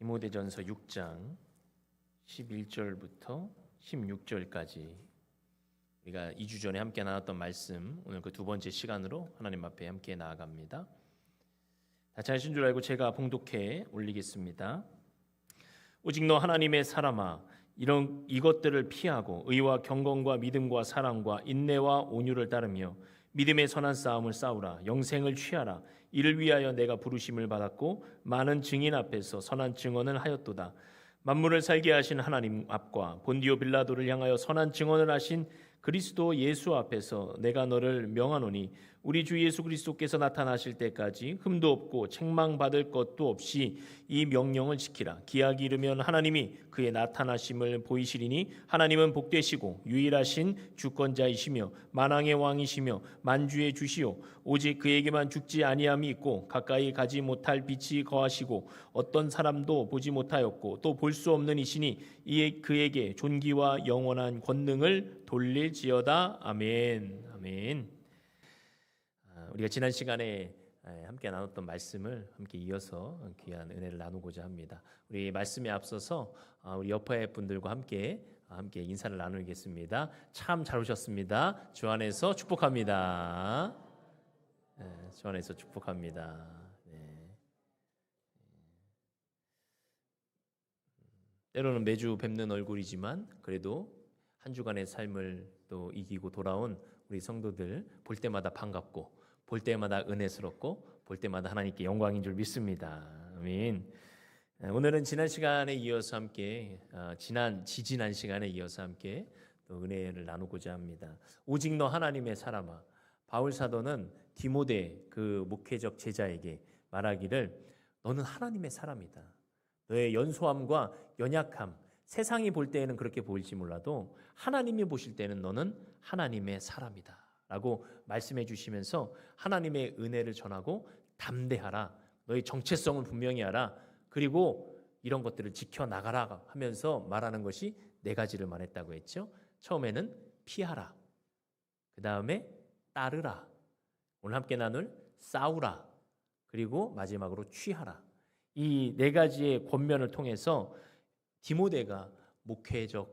디모데전서 6장 11절부터 16절까지 우리가 2주 전에 함께 나눴던 말씀 오늘 그 두 번째 시간으로 하나님 앞에 함께 나아갑니다. 다 잘하신 줄 알고 제가 봉독해 올리겠습니다. 오직 너 하나님의 사람아 이런 이것들을 피하고 의와 경건과 믿음과 사랑과 인내와 온유를 따르며 믿음의 선한 싸움을 싸우라. 영생을 취하라. 이를 위하여 내가 부르심을 받았고 많은 증인 앞에서 선한 증언을 하였도다. 만물을 살게 하신 하나님 앞과 본디오 빌라도를 향하여 선한 증언을 하신 그리스도 예수 앞에서 내가 너를 명하노니 우리 주 예수 그리스도께서 나타나실 때까지 흠도 없고 책망받을 것도 없이 이 명령을 지키라. 기약이 이르면 하나님이 그의 나타나심을 보이시리니 하나님은 복되시고 유일하신 주권자이시며 만왕의 왕이시며 만주의 주시오. 오직 그에게만 죽지 아니함이 있고 가까이 가지 못할 빛이 거하시고 어떤 사람도 보지 못하였고 또 볼 수 없는 이시니 이에 그에게 존귀와 영원한 권능을 돌릴지어다. 아멘. 아멘. 아, 우리가 지난 시간에 에, 함께 나눴던 말씀을 함께 이어서 귀한 은혜를 나누고자 합니다. 우리 말씀에 앞서서 아, 우리 옆에 분들과 함께 아, 함께 인사를 나누겠습니다. 참 잘 오셨습니다. 주 안에서 축복합니다. 네, 주 안에서 축복합니다. 네. 때로는 매주 뵙는 얼굴이지만 그래도 한 주간의 삶을 또 이기고 돌아온 우리 성도들 볼 때마다 반갑고 볼 때마다 은혜스럽고 볼 때마다 하나님께 영광인 줄 믿습니다. 아멘. 오늘은 지난 시간에 이어서 함께 아, 지난 지지난 시간에 이어서 함께 또 은혜를 나누고자 합니다. 오직 너 하나님의 사람아. 바울 사도는 디모데 그 목회적 제자에게 말하기를 너는 하나님의 사람이다. 너의 연소함과 연약함, 세상이 볼 때에는 그렇게 보일지 몰라도 하나님이 보실 때는 너는 하나님의 사람이다. 라고 말씀해 주시면서 하나님의 은혜를 전하고 담대하라. 너의 정체성을 분명히 하라. 그리고 이런 것들을 지켜 나가라 하면서 말하는 것이 네 가지를 말했다고 했죠. 처음에는 피하라. 그 다음에 따르라. 오늘 함께 나눌 싸우라. 그리고 마지막으로 취하라. 이 네 가지의 권면을 통해서 디모데가 목회적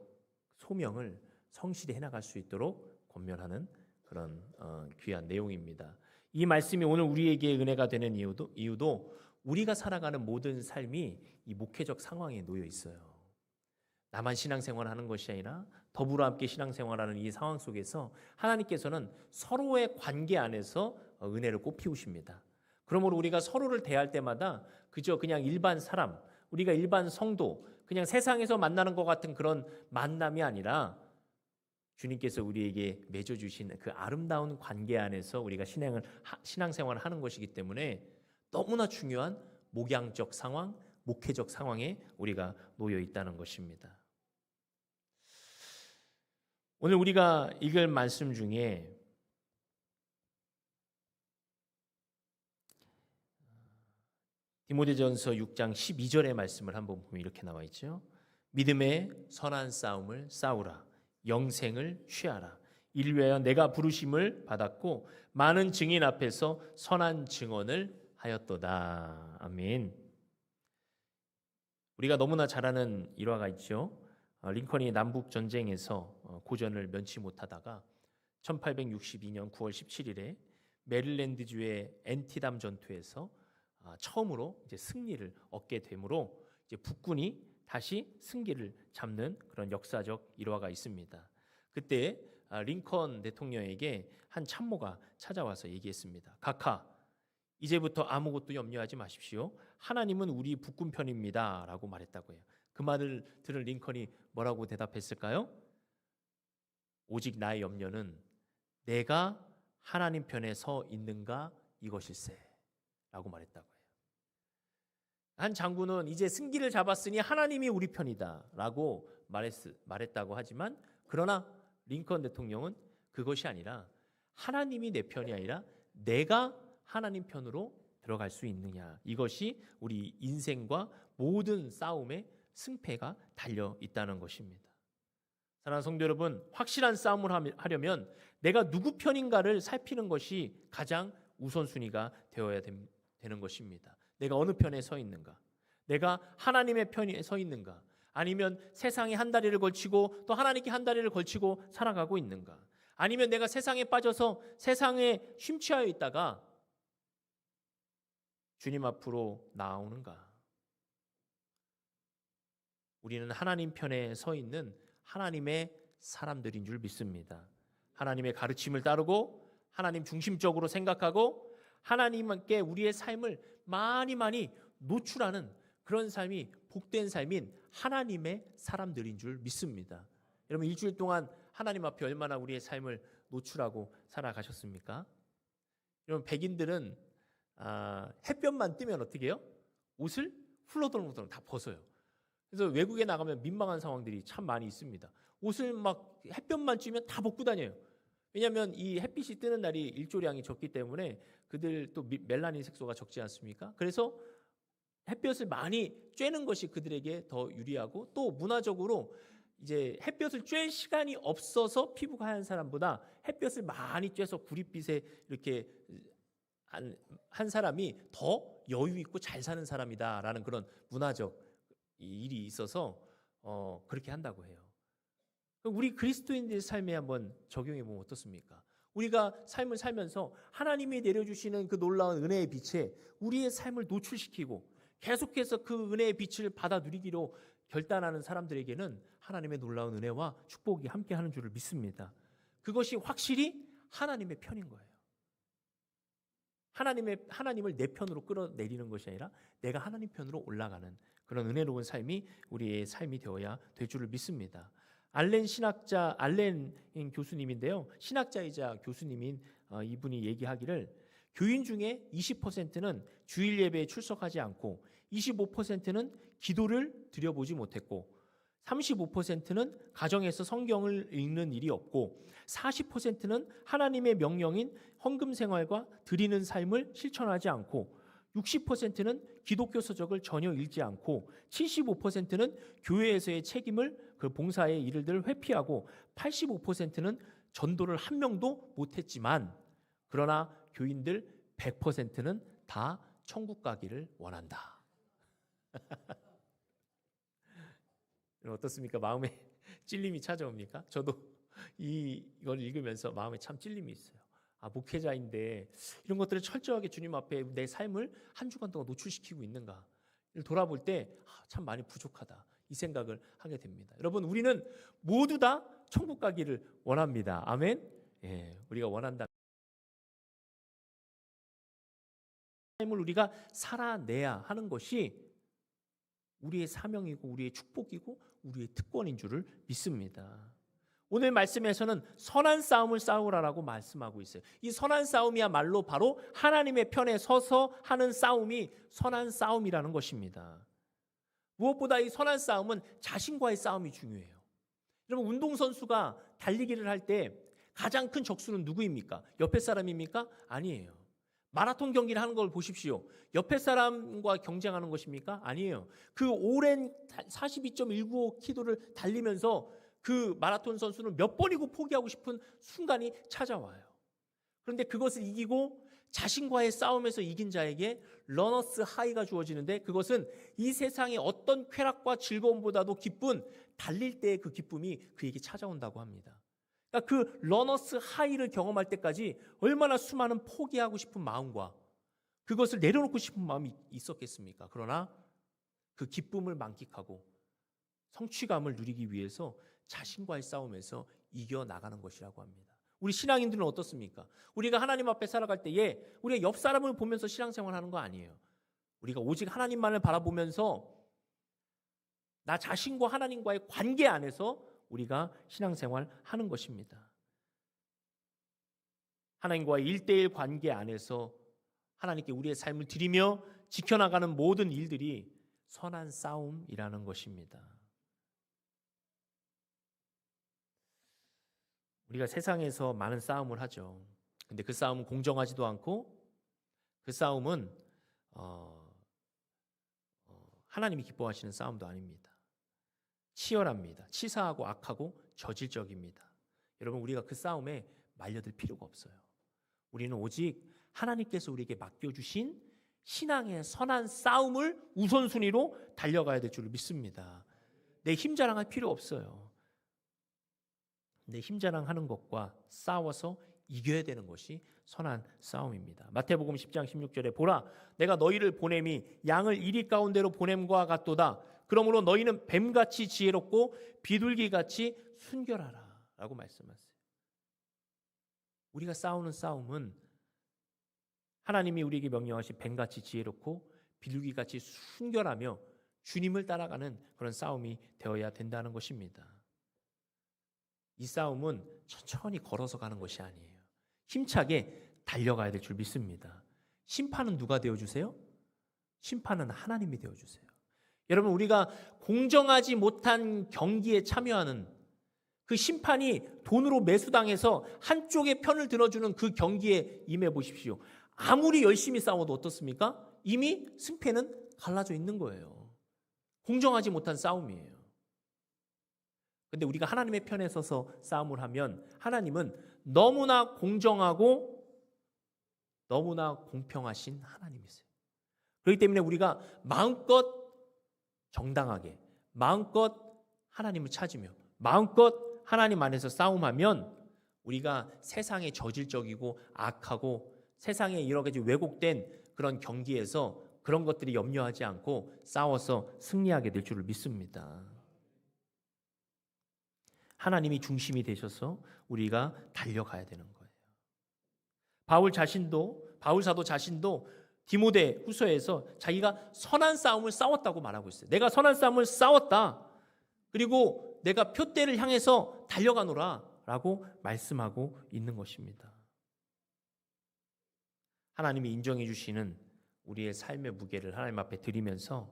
소명을 성실히 해나갈 수 있도록 권면하는 그런 어, 귀한 내용입니다. 이 말씀이 오늘 우리에게 은혜가 되는 이유도 이유도 우리가 살아가는 모든 삶이 이 목회적 상황에 놓여 있어요. 나만 신앙생활하는 것이 아니라 더불어 함께 신앙생활하는 이 상황 속에서 하나님께서는 서로의 관계 안에서 어, 은혜를 꽃피우십니다. 그러므로 우리가 서로를 대할 때마다 그저 그냥 일반 사람, 우리가 일반 성도, 그냥 세상에서 만나는 것 같은 그런 만남이 아니라 주님께서 우리에게 맺어 주신 그 아름다운 관계 안에서 우리가 신앙을 신앙생활을 하는 것이기 때문에 너무나 중요한 목양적 상황, 목회적 상황에 우리가 놓여 있다는 것입니다. 오늘 우리가 읽을 말씀 중에 디모데전서 6장 12절의 말씀을 한번 보면 이렇게 나와 있죠. 믿음의 선한 싸움을 싸우라. 영생을 취하라. 위하여 내가 부르심을 받았고 많은 증인 앞에서 선한 증언을 하였도다. 아멘. 우리가 너무나 잘 아는 일화가 있죠. 어, 링컨이 남북 전쟁에서 어, 고전을 면치 못하다가 1862년 9월 17일에 메릴랜드주의 엔티담 전투에서 아, 처음으로 이제 승리를 얻게 되므로 이제 북군이 다시 승기를 잡는 그런 역사적 일화가 있습니다. 그때 아, 링컨 대통령에게 한 참모가 찾아와서 얘기했습니다. 각하, 이제부터 아무것도 염려하지 마십시오. 하나님은 우리 북군 편입니다 라고 말했다고 해요. 그 말을 들은 링컨이 뭐라고 대답했을까요? 오직 나의 염려는 내가 하나님 편에 서 있는가 이것일세 라고 말했다고 해요. 한 장군은 이제 승기를 잡았으니 하나님이 우리 편이다라고 말했, 말했다고 하지만 그러나 링컨 대통령은 그것이 아니라 하나님이 내 편이 아니라 내가 하나님 편으로 들어갈 수 있느냐 이것이 우리 인생과 모든 싸움의 승패가 달려 있다는 것입니다. 사랑하는 성도 여러분, 확실한 싸움을 하려면 내가 누구 편인가를 살피는 것이 가장 우선순위가 되어야 되는 것입니다. 내가 어느 편에 서 있는가? 내가 하나님의 편에 서 있는가? 아니면 세상에 한 다리를 걸치고 또 하나님께 한 다리를 걸치고 살아가고 있는가? 아니면 내가 세상에 빠져서 세상에 심취하여 있다가 주님 앞으로 나오는가? 우리는 하나님 편에 서 있는 하나님의 사람들인 줄 믿습니다. 하나님의 가르침을 따르고 하나님 중심적으로 생각하고 하나님께 우리의 삶을 많이 많이 노출하는 그런 삶이 복된 삶인 하나님의 사람들인 줄 믿습니다. 여러분 일주일 동안 하나님 앞에 얼마나 우리의 삶을 노출하고 살아가셨습니까? 여러분 백인들은 아, 햇볕만 뜨면 어떻게 해요? 옷을 훌러덩훌러덩 다 벗어요. 그래서 외국에 나가면 민망한 상황들이 참 많이 있습니다. 옷을 막 햇볕만 쬐면 다 벗고 다녀요. 왜냐하면 이 햇빛이 뜨는 날이 일조량이 적기 때문에 그들 또 미- 멜라닌 색소가 적지 않습니까? 그래서 햇볕을 많이 쬐는 것이 그들에게 더 유리하고 또 문화적으로 이제 햇볕을 쬐 시간이 없어서 피부가 하얀 사람보다 햇볕을 많이 쬐서 구릿빛에 이렇게 한, 한 사람이 더 여유 있고 잘 사는 사람이다라는 그런 문화적 이 일이 있어서 어, 그렇게 한다고 해요. 우리 그리스도인들의 삶에 한번 적용해 보면 어떻습니까? 우리가 삶을 살면서 하나님이 내려주시는 그 놀라운 은혜의 빛에 우리의 삶을 노출시키고 계속해서 그 은혜의 빛을 받아 누리기로 결단하는 사람들에게는 하나님의 놀라운 은혜와 축복이 함께하는 줄을 믿습니다. 그것이 확실히 하나님의 편인 거예요. 하나님의 하나님을 내 편으로 끌어내리는 것이 아니라 내가 하나님 편으로 올라가는 그런 은혜로운 삶이 우리의 삶이 되어야 될 줄을 믿습니다. 알렌 신학자 알렌 교수님인데요. 신학자이자 교수님인 어, 이분이 얘기하기를 교인 중에 20%는 주일 예배에 출석하지 않고 25%는 기도를 드려보지 못했고 35%는 가정에서 성경을 읽는 일이 없고 40%는 하나님의 명령인 헌금 생활과 드리는 삶을 실천하지 않고 60%는 기독교 서적을 전혀 읽지 않고 75%는 교회에서의 책임을 그 봉사의 일을 회피하고 85%는 전도를 한 명도 못했지만 그러나 교인들 100%는 다 천국 가기를 원한다. 어떻습니까? 마음에 찔림이 찾아옵니까? 저도 이- 이걸 읽으면서 마음에 참 찔림이 있어요. 아, 목회자인데 이런 것들을 철저하게 주님 앞에 내 삶을 한 주간 동안 노출시키고 있는가? 를 돌아볼 때 참 많이 부족하다. 이 생각을 하게 됩니다. 여러분, 우리는 모두 다 천국 가기를 원합니다. 아멘. 예, 우리가 원한다. 삶을 우리가 살아내야 하는 것이 우리의 사명이고 우리의 축복이고 우리의 특권인 줄을 믿습니다. 오늘 말씀에서는 선한 싸움을 싸우라라고 말씀하고 있어요. 이 선한 싸움이야말로 바로 하나님의 편에 서서 하는 싸움이 선한 싸움이라는 것입니다. 무엇보다 이 선한 싸움은 자신과의 싸움이 중요해요. 여러분 운동선수가 달리기를 할 때 가장 큰 적수는 누구입니까? 옆에 사람입니까? 아니에요. 마라톤 경기를 하는 걸 보십시오. 옆에 사람과 경쟁하는 것입니까? 아니에요. 그 오랜 42.195 키로를 달리면서 그 마라톤 선수는 몇 번이고 포기하고 싶은 순간이 찾아와요. 그런데 그것을 이기고 자신과의 싸움에서 이긴 자에게 러너스 하이가 주어지는데 그것은 이 세상의 어떤 쾌락과 즐거움보다도 기쁜 달릴 때의 그 기쁨이 그에게 찾아온다고 합니다. 그러니까 그 러너스 하이를 경험할 때까지 얼마나 수많은 포기하고 싶은 마음과 그것을 내려놓고 싶은 마음이 있었겠습니까? 그러나 그 기쁨을 만끽하고 성취감을 누리기 위해서 자신과의 싸움에서 이겨 나가는 것이라고 합니다. 우리 신앙인들은 어떻습니까? 우리가 하나님 앞에 살아갈 때에 우리가 옆 사람을 보면서 신앙생활 하는 거 아니에요. 우리가 오직 하나님만을 바라보면서 나 자신과 하나님과의 관계 안에서 우리가 신앙생활 하는 것입니다. 하나님과의 일대일 관계 안에서 하나님께 우리의 삶을 드리며 지켜나가는 모든 일들이 선한 싸움이라는 것입니다. 우리가 세상에서 많은 싸움을 하죠. 근데 그 싸움은 공정하지도 않고 그 싸움은 어, 어, 하나님이 기뻐하시는 싸움도 아닙니다. 치열합니다. 치사하고 악하고 저질적입니다. 여러분 우리가 그 싸움에 말려들 필요가 없어요. 우리는 오직 하나님께서 우리에게 맡겨주신 신앙의 선한 싸움을 우선순위로 달려가야 될줄 믿습니다. 내 힘 자랑할 필요 없어요. 내 힘 자랑하는 것과 싸워서 이겨야 되는 것이 선한 싸움입니다. 마태복음 10장 16절에 보라 내가 너희를 보냄이 양을 이리 가운데로 보냄과 같도다. 그러므로 너희는 뱀같이 지혜롭고 비둘기같이 순결하라라고 말씀하세요. 우리가 싸우는 싸움은 하나님이 우리에게 명령하신 뱀같이 지혜롭고 비둘기같이 순결하며 주님을 따라가는 그런 싸움이 되어야 된다는 것입니다. 이 싸움은 천천히 걸어서 가는 것이 아니에요. 힘차게 달려가야 될 줄 믿습니다. 심판은 누가 되어 주세요? 심판은 하나님이 되어 주세요. 여러분 우리가 공정하지 못한 경기에 참여하는 그 심판이 돈으로 매수당해서 한쪽의 편을 들어주는 그 경기에 임해 보십시오. 아무리 열심히 싸워도 어떻습니까? 이미 승패는 갈라져 있는 거예요. 공정하지 못한 싸움이에요. 근데 우리가 하나님의 편에 서서 싸움을 하면 하나님은 너무나 공정하고 너무나 공평하신 하나님이세요. 그렇기 때문에 우리가 마음껏 정당하게 마음껏 하나님을 찾으며 마음껏 하나님 안에서 싸움하면 우리가 세상에 저질적이고 악하고 세상에 여러 가지 왜곡된 그런 경기에서 그런 것들이 염려하지 않고 싸워서 승리하게 될 줄을 믿습니다. 하나님이 중심이 되셔서 우리가 달려가야 되는 거예요. 바울 자신도 바울 사도 자신도 디모데 후서에서 자기가 선한 싸움을 싸웠다고 말하고 있어요. 내가 선한 싸움을 싸웠다. 그리고 내가 표대를 향해서 달려가노라라고 말씀하고 있는 것입니다. 하나님이 인정해 주시는 우리의 삶의 무게를 하나님 앞에 드리면서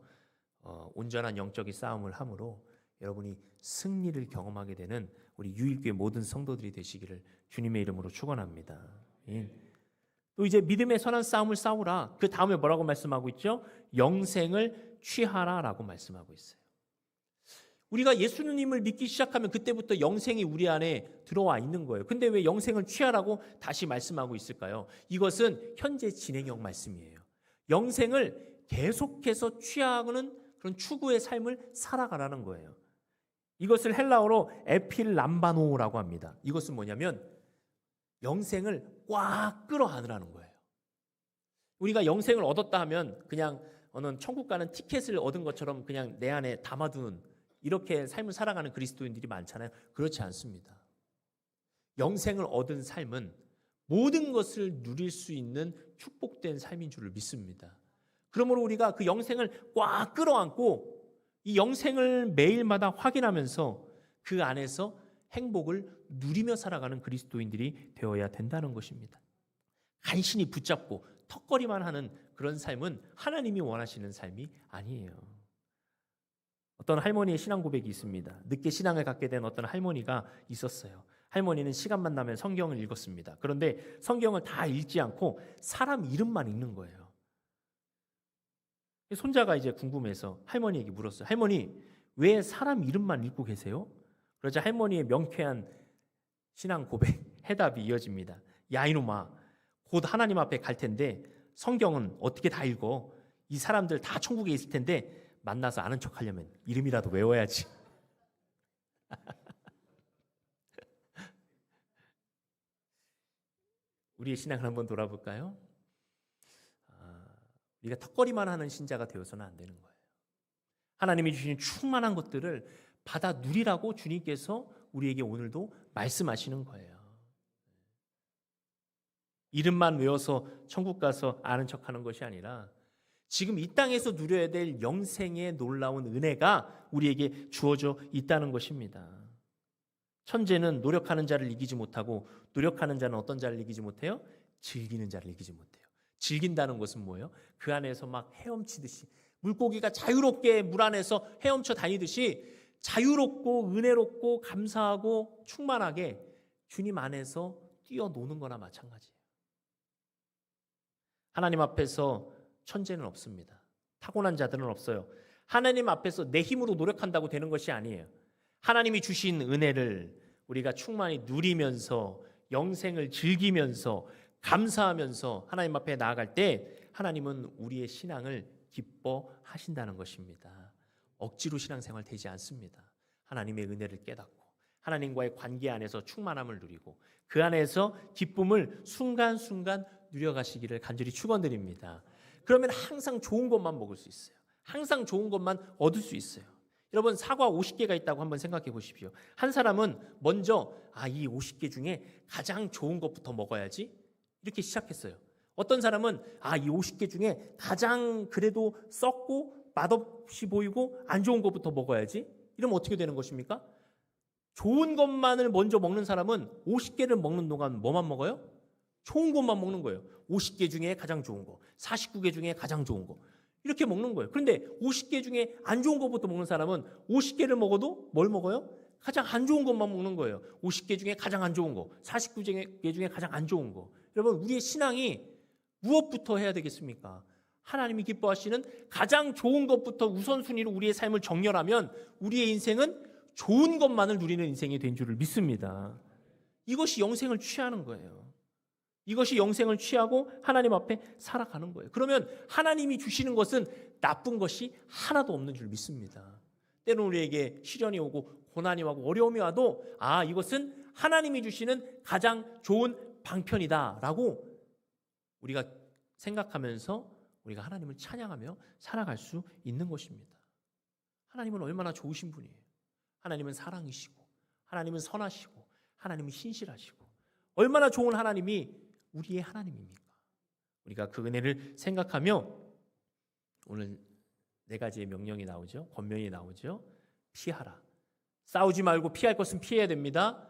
어, 온전한 영적인 싸움을 함으로 여러분이 승리를 경험하게 되는 우리 유일교회 모든 성도들이 되시기를 주님의 이름으로 축원합니다. 예. 또 이제 믿음의 선한 싸움을 싸우라. 그 다음에 뭐라고 말씀하고 있죠? 영생을 취하라라고 말씀하고 있어요. 우리가 예수님을 믿기 시작하면 그때부터 영생이 우리 안에 들어와 있는 거예요. 근데 왜 영생을 취하라고 다시 말씀하고 있을까요? 이것은 현재 진행형 말씀이에요. 영생을 계속해서 취하는 그런 추구의 삶을 살아가라는 거예요. 이것을 헬라어로 에필람바노라고 합니다. 이것은 뭐냐면 영생을 꽉 끌어안으라는 거예요. 우리가 영생을 얻었다 하면 그냥 어느 천국 가는 티켓을 얻은 것처럼 그냥 내 안에 담아두는 이렇게 삶을 살아가는 그리스도인들이 많잖아요. 그렇지 않습니다. 영생을 얻은 삶은 모든 것을 누릴 수 있는 축복된 삶인 줄을 믿습니다. 그러므로 우리가 그 영생을 꽉 끌어안고 이 영생을 매일마다 확인하면서 그 안에서 행복을 누리며 살아가는 그리스도인들이 되어야 된다는 것입니다. 간신히 붙잡고 턱걸이만 하는 그런 삶은 하나님이 원하시는 삶이 아니에요. 어떤 할머니의 신앙 고백이 있습니다. 늦게 신앙을 갖게 된 어떤 할머니가 있었어요. 할머니는 시간만 나면 성경을 읽었습니다. 그런데 성경을 다 읽지 않고 사람 이름만 읽는 거예요. 손자가 이제 궁금해서 할머니에게 물었어요. 할머니, 왜 사람 이름만 읽고 계세요? 그러자 할머니의 명쾌한 신앙 고백, 해답이 이어집니다. 야, 이놈아, 곧 하나님 앞에 갈 텐데 성경은 어떻게 다 읽어? 이 사람들 다 천국에 있을 텐데 만나서 아는 척 하려면 이름이라도 외워야지. 우리의 신앙을 한번 돌아볼까요? 아, 우리가 턱걸이만 하는 신자가 되어서는 안 되는 거예요. 하나님이 주신 충만한 것들을 받아 누리라고 주님께서 우리에게 오늘도 말씀하시는 거예요. 이름만 외워서 천국 가서 아는 척하는 것이 아니라 지금 이 땅에서 누려야 될 영생의 놀라운 은혜가 우리에게 주어져 있다는 것입니다. 천재는 노력하는 자를 이기지 못하고 노력하는 자는 어떤 자를 이기지 못해요? 즐기는 자를 이기지 못해요. 즐긴다는 것은 뭐예요? 그 안에서 막 헤엄치듯이 물고기가 자유롭게 물 안에서 헤엄쳐 다니듯이 자유롭고 은혜롭고 감사하고 충만하게 주님 안에서 뛰어노는 거나 마찬가지예요. 하나님 앞에서 천재는 없습니다. 타고난 자들은 없어요. 하나님 앞에서 내 힘으로 노력한다고 되는 것이 아니에요. 하나님이 주신 은혜를 우리가 충만히 누리면서 영생을 즐기면서 감사하면서 하나님 앞에 나아갈 때 하나님은 우리의 신앙을 기뻐하신다는 것입니다. 억지로 신앙생활 되지 않습니다. 하나님의 은혜를 깨닫고 하나님과의 관계 안에서 충만함을 누리고 그 안에서 기쁨을 순간순간 누려가시기를 간절히 축원드립니다. 그러면 항상 좋은 것만 먹을 수 있어요. 항상 좋은 것만 얻을 수 있어요. 여러분 사과 50개가 있다고 한번 생각해 보십시오. 한 사람은 먼저 아 이 50개 중에 가장 좋은 것부터 먹어야지 이렇게 시작했어요. 어떤 사람은 아 이 50개 중에 가장 그래도 썩고 맛없이 보이고 안 좋은 것부터 먹어야지. 이러면 어떻게 되는 것입니까? 좋은 것만을 먼저 먹는 사람은 50개를 먹는 동안 뭐만 먹어요? 좋은 것만 먹는 거예요. 50개 중에 가장 좋은 거, 49개 중에 가장 좋은 거. 이렇게 먹는 거예요. 그런데 50개 중에 안 좋은 것부터 먹는 사람은 50개를 먹어도 뭘 먹어요? 가장 안 좋은 것만 먹는 거예요. 50개 중에 가장 안 좋은 거, 49개 중에 가장 안 좋은 거. 여러분, 우리의 신앙이 무엇부터 해야 되겠습니까? 하나님이 기뻐하시는 가장 좋은 것부터 우선순위로 우리의 삶을 정렬하면 우리의 인생은 좋은 것만을 누리는 인생이 된 줄을 믿습니다. 이것이 영생을 취하는 거예요. 이것이 영생을 취하고 하나님 앞에 살아가는 거예요. 그러면 하나님이 주시는 것은 나쁜 것이 하나도 없는 줄 믿습니다. 때로는 우리에게 시련이 오고 고난이 오고 어려움이 와도 아 이것은 하나님이 주시는 가장 좋은 방편이다라고 우리가 생각하면서 우리가 하나님을 찬양하며 살아갈 수 있는 것입니다. 하나님은 얼마나 좋으신 분이에요. 하나님은 사랑이시고 하나님은 선하시고 하나님은 신실하시고 얼마나 좋은 하나님이 우리의 하나님입니까? 우리가 그 은혜를 생각하며 오늘 네 가지의 명령이 나오죠. 권면이 나오죠. 피하라. 싸우지 말고 피할 것은 피해야 됩니다.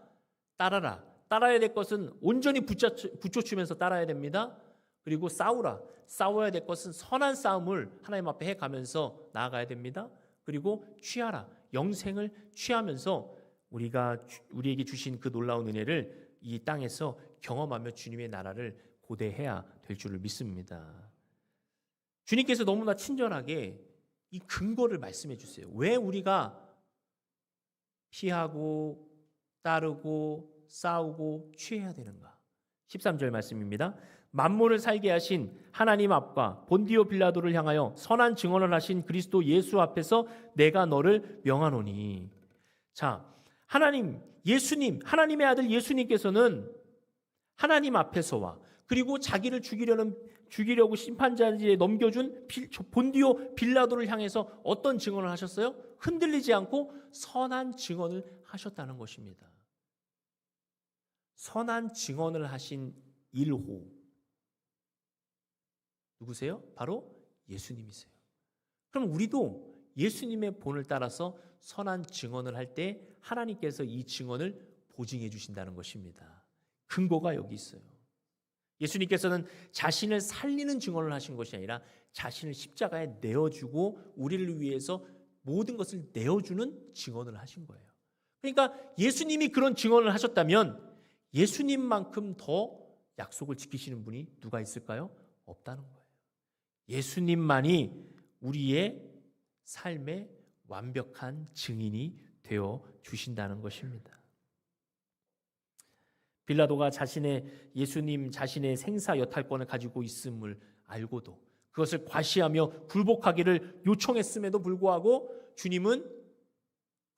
따라라. 따라야 될 것은 온전히 붙여주면서 따라야 됩니다. 그리고 싸우라. 싸워야 될 것은 선한 싸움을 하나님 앞에 해가면서 나아가야 됩니다. 그리고 취하라. 영생을 취하면서 우리가 우리에게 주신 그 놀라운 은혜를 이 땅에서 경험하며 주님의 나라를 고대해야 될 줄을 믿습니다. 주님께서 너무나 친절하게 이 근거를 말씀해 주세요. 왜 우리가 피하고 따르고 싸우고 취해야 되는가? 13절 말씀입니다. 만물을 살게 하신 하나님 앞과 본디오 빌라도를 향하여 선한 증언을 하신 그리스도 예수 앞에서 내가 너를 명하노니. 자, 하나님, 예수님, 하나님의 아들 예수님께서는 하나님 앞에서와 그리고 자기를 죽이려는 죽이려고 심판자리에 넘겨준 본디오 빌라도를 향해서 어떤 증언을 하셨어요? 흔들리지 않고 선한 증언을 하셨다는 것입니다. 선한 증언을 하신 1호 누구세요? 바로 예수님이세요. 그럼 우리도 예수님의 본을 따라서 선한 증언을 할 때 하나님께서 이 증언을 보증해 주신다는 것입니다. 근거가 여기 있어요. 예수님께서는 자신을 살리는 증언을 하신 것이 아니라 자신을 십자가에 내어주고 우리를 위해서 모든 것을 내어주는 증언을 하신 거예요. 그러니까 예수님이 그런 증언을 하셨다면 예수님만큼 더 약속을 지키시는 분이 누가 있을까요? 없다는 거예요. 예수님만이 우리의 삶의 완벽한 증인이 되어 주신다는 것입니다. 빌라도가 자신의 예수님 자신의 생사 여탈권을 가지고 있음을 알고도 그것을 과시하며 굴복하기를 요청했음에도 불구하고 주님은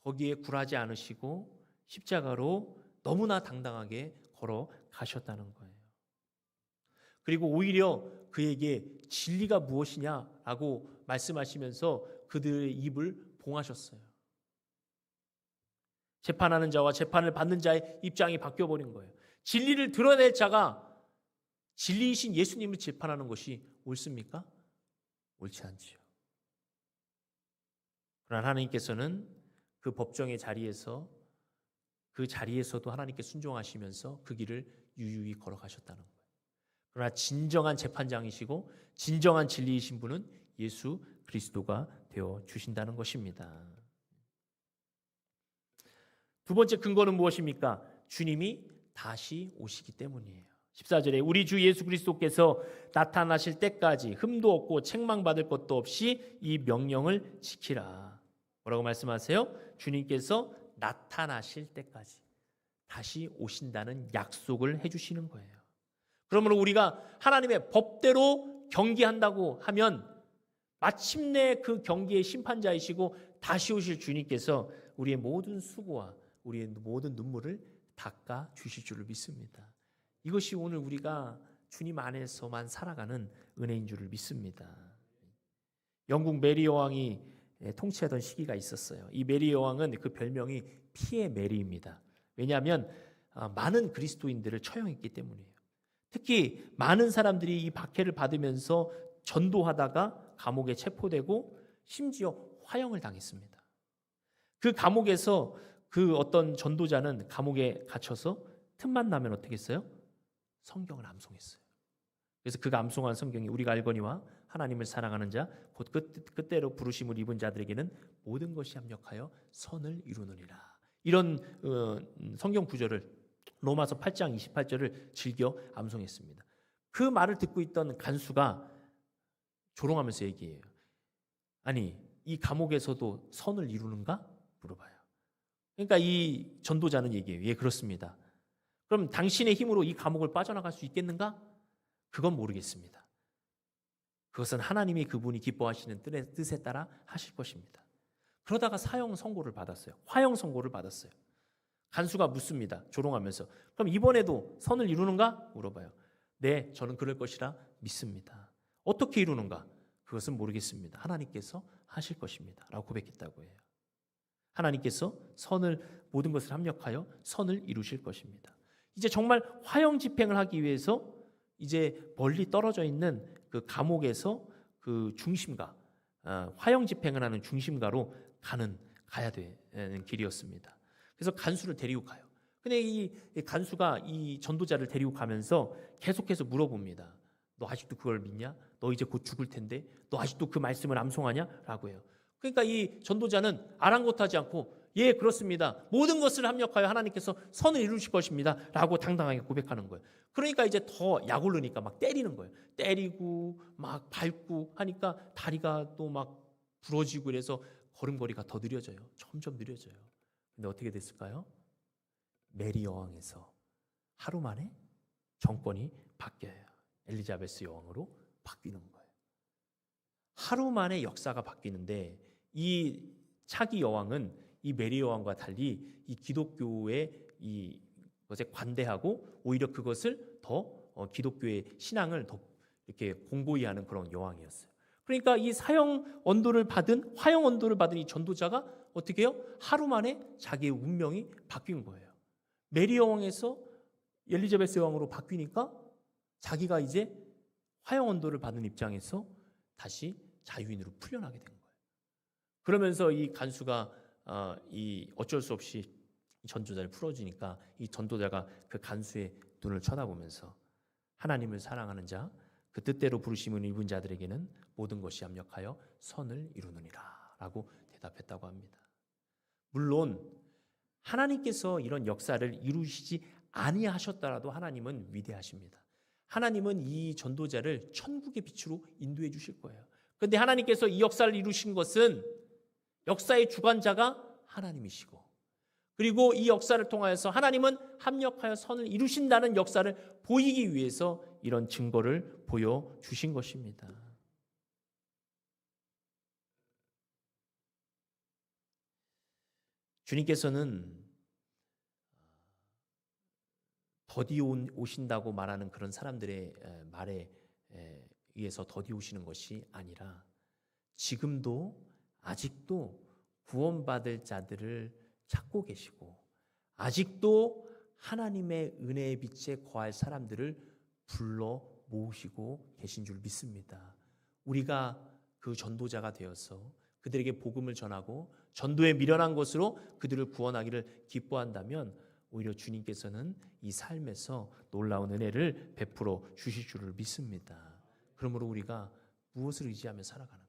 거기에 굴하지 않으시고 십자가로 너무나 당당하게 걸어 가셨다는 거예요. 그리고 오히려 그에게 진리가 무엇이냐라고 말씀하시면서 그들의 입을 봉하셨어요. 재판하는 자와 재판을 받는 자의 입장이 바뀌어 버린 거예요. 진리를 드러낼 자가 진리이신 예수님을 재판하는 것이 옳습니까? 옳지 않지요. 그러나 하나님께서는 그 법정의 자리에서 그 자리에서도 하나님께 순종하시면서 그 길을 유유히 걸어가셨다는 거예요. 그러나 진정한 재판장이시고 진정한 진리이신 분은 예수 그리스도가 되어 주신다는 것입니다. 두 번째 근거는 무엇입니까? 주님이 다시 오시기 때문이에요. 14절에 우리 주 예수 그리스도께서 나타나실 때까지 흠도 없고 책망받을 것도 없이 이 명령을 지키라. 뭐라고 말씀하세요? 주님께서 나타나실 때까지 다시 오신다는 약속을 해 주시는 거예요. 그러므로 우리가 하나님의 법대로 경기한다고 하면 마침내 그 경기의 심판자이시고 다시 오실 주님께서 우리의 모든 수고와 우리의 모든 눈물을 닦아 주실 줄을 믿습니다. 이것이 오늘 우리가 주님 안에서만 살아가는 은혜인 줄을 믿습니다. 영국 메리 여왕이 통치하던 시기가 있었어요. 이 메리 여왕은 그 별명이 피의 메리입니다. 왜냐하면 아, 많은 그리스도인들을 처형했기 때문이에요. 특히 많은 사람들이 이 박해를 받으면서 전도하다가 감옥에 체포되고 심지어 화형을 당했습니다. 그 감옥에서 그 어떤 전도자는 감옥에 갇혀서 틈만 나면 어떻게 했어요? 성경을 암송했어요. 그래서 그가 암송한 성경이 우리가 알거니와 하나님을 사랑하는 자곧 그때로 부르심을 입은 자들에게는 모든 것이 합력하여 선을 이루느니라. 이런 어, 성경 구절을 로마서 8장 28절을 즐겨 암송했습니다. 그 말을 듣고 있던 간수가 조롱하면서 얘기해요. 아니, 이 감옥에서도 선을 이루는가? 물어봐요. 그러니까 이 전도자는 얘기해요. 예, 그렇습니다. 그럼 당신의 힘으로 이 감옥을 빠져나갈 수 있겠는가? 그건 모르겠습니다. 그것은 하나님이 그분이 기뻐하시는 뜻에 따라 하실 것입니다. 그러다가 사형 선고를 받았어요. 화형 선고를 받았어요. 간수가 묻습니다. 조롱하면서. 그럼 이번에도 선을 이루는가? 물어봐요. 네, 저는 그럴 것이라 믿습니다. 어떻게 이루는가? 그것은 모르겠습니다. 하나님께서 하실 것입니다. 라고 고백했다고 해요. 하나님께서 선을 모든 것을 합력하여 선을 이루실 것입니다. 이제 정말 화형 집행을 하기 위해서 이제 멀리 떨어져 있는 그 감옥에서 그 중심가 아, 화형 집행을 하는 중심가로 가는 가야 되는 길이었습니다. 그래서 간수를 데리고 가요. 근데 이 간수가 이 전도자를 데리고 가면서 계속해서 물어봅니다. 너 아직도 그걸 믿냐? 너 이제 곧 죽을 텐데 너 아직도 그 말씀을 암송하냐? 라고 해요. 그러니까 이 전도자는 아랑곳하지 않고 예 그렇습니다. 모든 것을 합력하여 하나님께서 선을 이루실 것입니다. 라고 당당하게 고백하는 거예요. 그러니까 이제 더 약올르니까 막 때리는 거예요. 때리고 막 밟고 하니까 다리가 또 막 부러지고 그래서 걸음걸이가 더 느려져요. 점점 느려져요. 근데 어떻게 됐을까요? 메리 여왕에서 하루 만에 정권이 바뀌어요. 엘리자베스 여왕으로 바뀌는 거예요. 하루 만에 역사가 바뀌는데 이 차기 여왕은 이 메리 여왕과 달리 이 기독교의 이 것에 관대하고 오히려 그것을 더 어, 기독교의 신앙을 더 이렇게 공고히 하는 그런 여왕이었어요. 그러니까 이 사형 언도를 받은 화형 언도를 받은 이 전도자가 어떻게 해요? 하루 만에 자기의 운명이 바뀐 거예요. 메리 여왕에서 엘리자베스 여왕으로 바뀌니까 자기가 이제 화형 언도를 받은 입장에서 다시 자유인으로 풀려나게 된 거예요. 그러면서 이 간수가 어, 이 어쩔 수 없이 전도자를 풀어주니까 이 전도자가 그 간수의 눈을 쳐다보면서 하나님을 사랑하는 자, 그 뜻대로 부르심을 입은 자들에게는 모든 것이 합력하여 선을 이루느니라 라고 대답했다고 합니다. 물론 하나님께서 이런 역사를 이루시지 아니하셨더라도 하나님은 위대하십니다. 하나님은 이 전도자를 천국의 빛으로 인도해 주실 거예요. 그런데 하나님께서 이 역사를 이루신 것은 역사의 주관자가 하나님이시고 그리고 이 역사를 통하여서 하나님은 합력하여 선을 이루신다는 역사를 보이기 위해서 이런 증거를 보여 주신 것입니다. 주님께서는 더디 오신다고 말하는 그런 사람들의 말에 의해서 더디 오시는 것이 아니라 지금도 아직도 구원받을 자들을 찾고 계시고 아직도 하나님의 은혜의 빛에 거할 사람들을 불러 모으시고 계신 줄 믿습니다. 우리가 그 전도자가 되어서 그들에게 복음을 전하고 전도에 미련한 것으로 그들을 구원하기를 기뻐한다면 오히려 주님께서는 이 삶에서 놀라운 은혜를 베풀어 주실 줄을 믿습니다. 그러므로 우리가 무엇을 의지하며 살아가는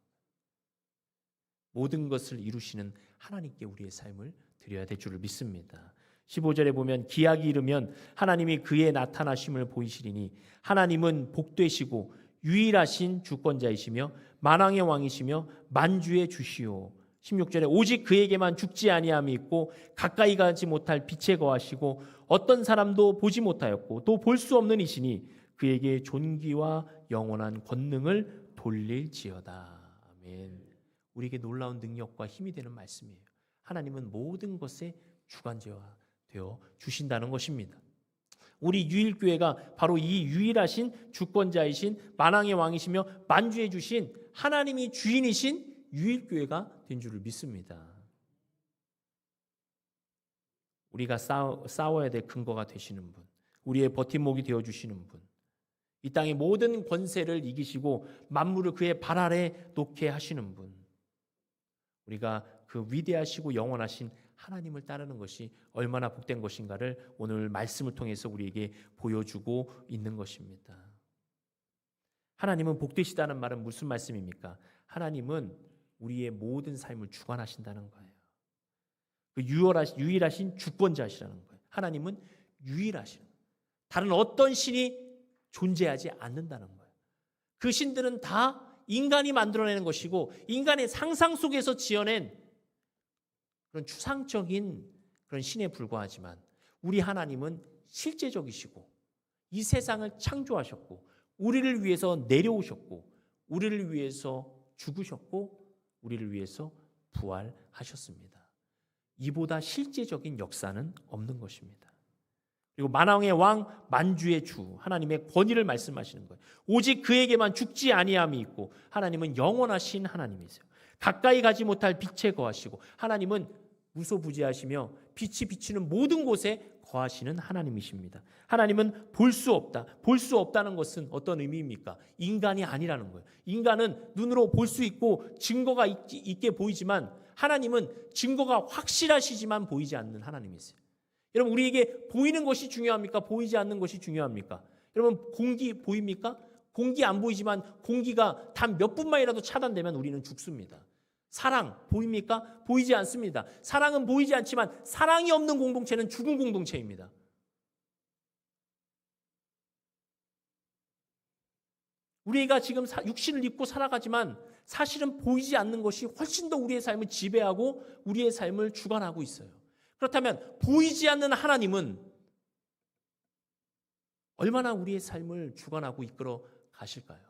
모든 것을 이루시는 하나님께 우리의 삶을 드려야 될 줄을 믿습니다. 15절에 보면 기약이 이르면 하나님이 그의 나타나심을 보이시리니 하나님은 복되시고 유일하신 주권자이시며 만왕의 왕이시며 만주의 주시오. 16절에 오직 그에게만 죽지 아니함이 있고 가까이 가지 못할 빛에 거하시고 어떤 사람도 보지 못하였고 또 볼 수 없는 이시니 그에게 존귀와 영원한 권능을 돌릴지어다. 아멘. 우리에게 놀라운 능력과 힘이 되는 말씀이에요. 하나님은 모든 것에 주관자가 되어 주신다는 것입니다. 우리 유일교회가 바로 이 유일하신 주권자이신 만왕의 왕이시며 만주해 주신 하나님이 주인이신 유일교회가 된 줄을 믿습니다. 우리가 싸워, 싸워야 될 근거가 되시는 분, 우리의 버팀목이 되어 주시는 분, 이 땅의 모든 권세를 이기시고 만물을 그의 발 아래 놓게 하시는 분, 우리가 그 위대하시고 영원하신 하나님을 따르는 것이 얼마나 복된 것인가를 오늘 말씀을 통해서 우리에게 보여주고 있는 것입니다. 하나님은 복되시다는 말은 무슨 말씀입니까? 하나님은 우리의 모든 삶을 주관하신다는 거예요. 그 유일하신, 유일하신 주권자시라는 거예요. 하나님은 유일하신. 다른 어떤 신이 존재하지 않는다는 거예요. 그 신들은 다 인간이 만들어내는 것이고 인간의 상상 속에서 지어낸 그런 추상적인 그런 신에 불과하지만 우리 하나님은 실제적이시고 이 세상을 창조하셨고 우리를 위해서 내려오셨고 우리를 위해서 죽으셨고 우리를 위해서 부활하셨습니다. 이보다 실제적인 역사는 없는 것입니다. 그리고 만왕의 왕 만주의 주 하나님의 권위를 말씀하시는 거예요. 오직 그에게만 죽지 아니함이 있고 하나님은 영원하신 하나님이세요. 가까이 가지 못할 빛에 거하시고 하나님은 무소부지하시며 빛이 비치는 모든 곳에 거하시는 하나님이십니다. 하나님은 볼 수 없다. 볼 수 없다는 것은 어떤 의미입니까? 인간이 아니라는 거예요. 인간은 눈으로 볼 수 있고 증거가 있게 보이지만 하나님은 증거가 확실하시지만 보이지 않는 하나님이세요. 여러분 우리에게 보이는 것이 중요합니까? 보이지 않는 것이 중요합니까? 여러분 공기 보입니까? 공기 안 보이지만 공기가 단 몇 분만이라도 차단되면 우리는 죽습니다. 사랑 보입니까? 보이지 않습니다. 사랑은 보이지 않지만 사랑이 없는 공동체는 죽은 공동체입니다. 우리가 지금 육신을 입고 살아가지만 사실은 보이지 않는 것이 훨씬 더 우리의 삶을 지배하고 우리의 삶을 주관하고 있어요. 그렇다면 보이지 않는 하나님은 얼마나 우리의 삶을 주관하고 이끌어 가실까요?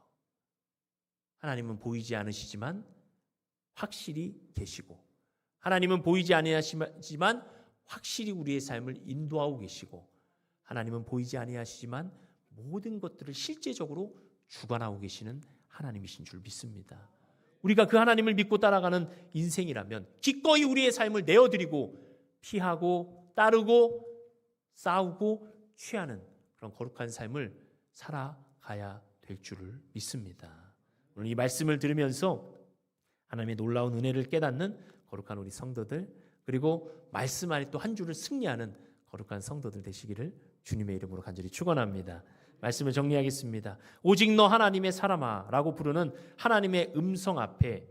하나님은 보이지 않으시지만 확실히 계시고 하나님은 보이지 아니하시지만 확실히 우리의 삶을 인도하고 계시고 하나님은 보이지 아니하시지만 모든 것들을 실제적으로 주관하고 계시는 하나님이신 줄 믿습니다. 우리가 그 하나님을 믿고 따라가는 인생이라면 기꺼이 우리의 삶을 내어드리고 피하고 따르고 싸우고 취하는 그런 거룩한 삶을 살아가야 될 줄을 믿습니다. 오늘 이 말씀을 들으면서 하나님의 놀라운 은혜를 깨닫는 거룩한 우리 성도들 그리고 말씀 안에 또 한 주를 승리하는 거룩한 성도들 되시기를 주님의 이름으로 간절히 축원합니다. 말씀을 정리하겠습니다. 오직 너 하나님의 사람아라고 부르는 하나님의 음성 앞에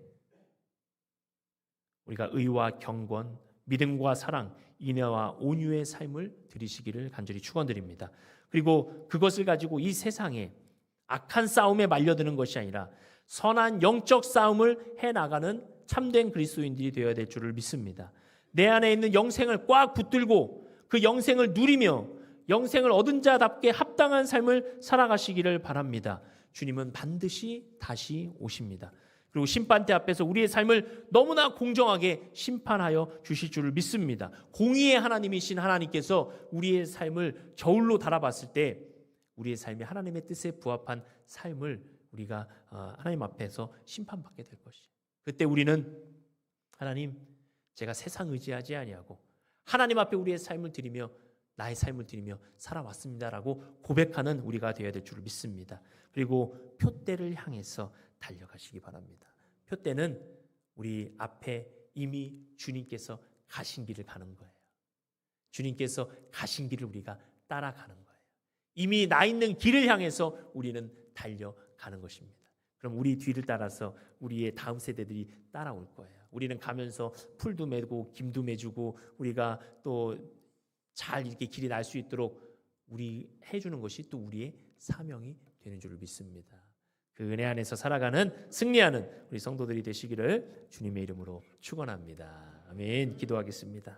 우리가 의와 경건, 믿음과 사랑, 인애와 온유의 삶을 들이시기를 간절히 축원드립니다. 그리고 그것을 가지고 이 세상에 악한 싸움에 말려드는 것이 아니라 선한 영적 싸움을 해 나가는 참된 그리스도인들이 되어야 될 줄을 믿습니다. 내 안에 있는 영생을 꽉 붙들고 그 영생을 누리며 영생을 얻은 자답게 합당한 삶을 살아가시기를 바랍니다. 주님은 반드시 다시 오십니다. 그리고 심판대 앞에서 우리의 삶을 너무나 공정하게 심판하여 주실 줄을 믿습니다. 공의의 하나님이신 하나님께서 우리의 삶을 저울로 달아봤을 때 우리의 삶이 하나님의 뜻에 부합한 삶을 우리가 어, 하나님 앞에서 심판받게 될 것이. 그때 우리는 하나님 제가 세상 의지하지 아니하고 하나님 앞에 우리의 삶을 드리며 나의 삶을 드리며 살아왔습니다라고 고백하는 우리가 되어야 될 줄을 믿습니다. 그리고 표대를 향해서 달려가시기 바랍니다. 표대는 우리 앞에 이미 주님께서 가신 길을 가는 거예요. 주님께서 가신 길을 우리가 따라가는 거예요. 이미 나 있는 길을 향해서 우리는 달려가는 것입니다. 그럼 우리 뒤를 따라서 우리의 다음 세대들이 따라올 거예요. 우리는 가면서 풀도 매고 김도 매주고 우리가 또 잘 이렇게 길이 날 수 있도록 우리 해주는 것이 또 우리의 사명이 되는 줄을 믿습니다. 그 은혜 안에서 살아가는 승리하는 우리 성도들이 되시기를 주님의 이름으로 축원합니다. 아멘. 기도하겠습니다.